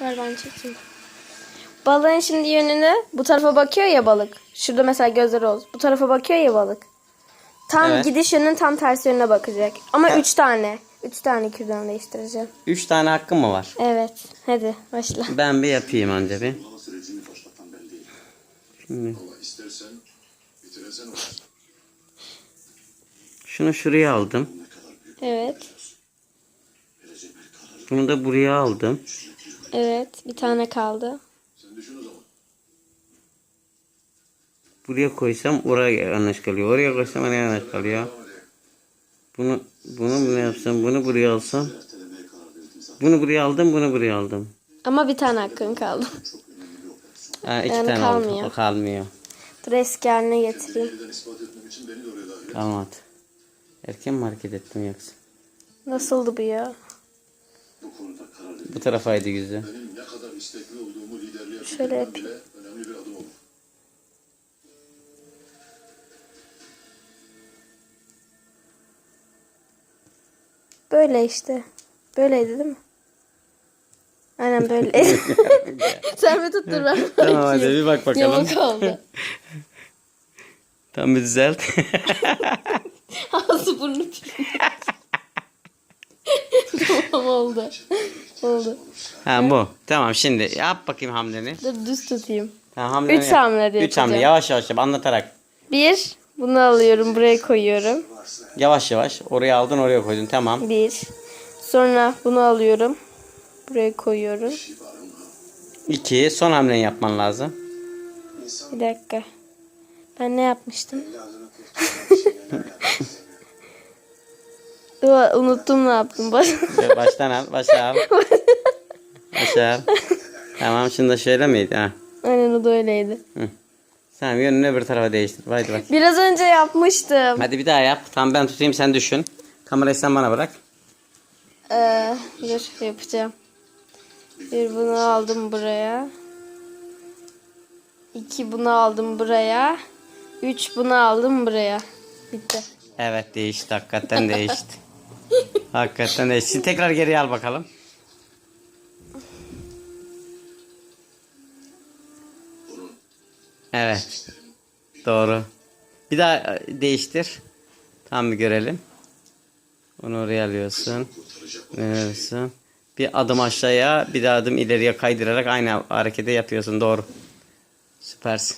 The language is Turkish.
Ver ben çekeyim. Balığın şimdi yönünü bu tarafa bakıyor ya balık. Şurada mesela gözleri olsun. Bu tarafa bakıyor ya balık. Tam Evet. gidiş yönünün tam tersi yönüne bakacak. Ama üç tane. Üç tane kürdan değiştireceğim. Üç tane hakkım mı var? Evet. Hadi başla. Ben bir yapayım önce bir. Sürecini ben. Şimdi istersen bitiresen şunu şuraya aldım. Evet. Bunu da buraya aldım. Evet. Bir tane kaldı. Buraya koysam oraya yanlış kalıyor. Oraya koysam oraya yanlış kalıyor. Bunu bunu bunu yapsam, bunu buraya alsam. Bunu buraya aldım, bunu buraya aldım. Ama bir tane hakkın kaldı. Ha, iki Yani tane kalmıyor. oldu. Kalmıyor. Dur eski haline getireyim. Kalmadı. Erken mi hareket ettim yoksa? Nasıldı bu ya? Bu konuda karar. Bu tarafaydı güzel. Benim ne kadar istekli olduğumu liderliğe Şöyle yapayım. bile önemli bir adım olur. Böyle işte. Böyleydi değil mi? Aynen böyleydi. Sen bir tuttur ben Tamam hadi bir bak bakalım. Yamuk oldu. Tam bir düzelt. Ağzı burnu pürmüş. tamam oldu. Oldu. ha bu. Tamam şimdi yap bakayım hamleni. Dur düz tutayım. Tamam, hamleni Üç yap. hamle de Üç hamle yapacağım. yavaş yavaş yap anlatarak. Bir. Bunu alıyorum. Buraya koyuyorum. Yavaş yavaş. Oraya aldın oraya koydun tamam. Bir. Sonra bunu alıyorum. Buraya koyuyorum. İki. Son hamleni yapman lazım. Bir dakika. Ben ne yapmıştım? Unuttum ne yaptım. Baş... Baştan al. Başa al. Tamam şimdi de şöyle miydi? Ha. Aynen o da öyleydi. Tamam yönünü öbür tarafa değiştir. Haydi bak. Biraz önce yapmıştım. Hadi bir daha yap. Tamam ben tutayım sen düşün. Kamerayı sen bana bırak. Ee, dur yapacağım. Bir bunu aldım buraya. İki bunu aldım buraya. Üç bunu aldım buraya. Bitti. Evet değişti. Hakikaten değişti. Hakikaten değişti. Şimdi tekrar geriye al bakalım. Evet. Doğru. Bir daha e, değiştir. Tam bir görelim. Onu oraya alıyorsun. Alıyorsun. Bir adım aşağıya, bir daha adım ileriye kaydırarak aynı hareketi yapıyorsun. Doğru. Süpersin.